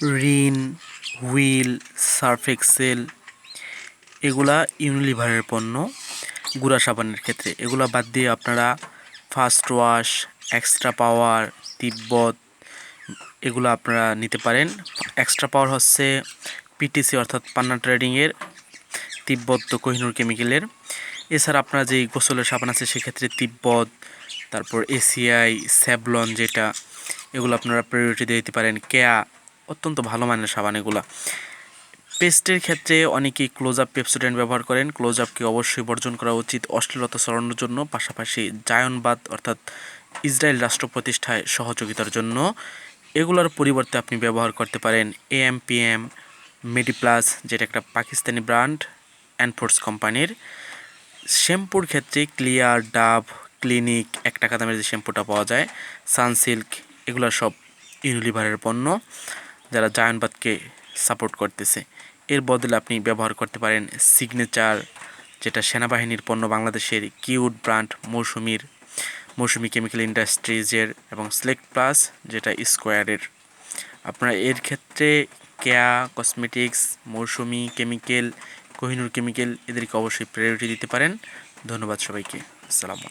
Rin, wheel, Surf Excel, এগুলা ইউনিলিভারের পণ্য, গুঁড়া সাবানের ক্ষেত্রে। এগুলা বাদ দিয়ে আপনারা fast wash extra power Tibbet, এগুলো আপনারা নিতে পারেন। এক্সট্রা পাওয়ার হচ্ছে পিটিসি অর্থাৎ পান্না ট্রেডিংয়ের তিব্বত কোহিনুর কেমিক্যালের এছাড়া আপনার যেই গোসলের সাবান আছে, সেক্ষেত্রে তিব্বত, তারপর এসিআই স্যাভলন যেটা, এগুলো আপনারা প্রায়োরিটি দিতে পারেন। কেয়া অত্যন্ত ভালো মানের সাবান এগুলা। পেস্টের ক্ষেত্রে অনেকেই ক্লোজ আপ পেপসোডেন্ট ব্যবহার করেন। ক্লোজ আপকে অবশ্যই বর্জন করা উচিত অশ্লীলতা ছড়ানোর জন্য, পাশাপাশি জায়নবাদ অর্থাৎ ইসরায়েল রাষ্ট্র প্রতিষ্ঠায় সহযোগিতার জন্য। এগুলোর পরিবর্তে আপনি ব্যবহার করতে পারেন এম পি এএমপিএম মেডিপ্লাস যেটা একটা পাকিস্তানি ব্র্যান্ড অ্যানফোর্স কোম্পানির। শ্যাম্পুর ক্ষেত্রে ক্লিয়ার ডাব ক্লিনিক এক টাকা দামের যে শ্যাম্পুটা পাওয়া যায়। সানসিল্ক এগুলো সব ইউনিলিভারের পণ্য। যারা জায়নবাদকে সাপোর্ট করতেছে। এর বদলে আপনি ব্যবহার করতে পারেন সিগনেচার যেটা সেনাবাহিনীর পণ্য বাংলাদেশের কিউড ব্র্যান্ড মৌসুমির, মৌসুমি কেমিক্যাল ইন্ডাস্ট্রিজের এবং সিলেক্ট প্লাস যেটা স্কোয়ারের আপনারা এর ক্ষেত্রে Keya cosmetics Mousumi chemical Kohinoor chemical এদেরকে অবশ্যই প্রায়োরিটি দিতে পারেন। ধন্যবাদ সবাইকে। আসসালামু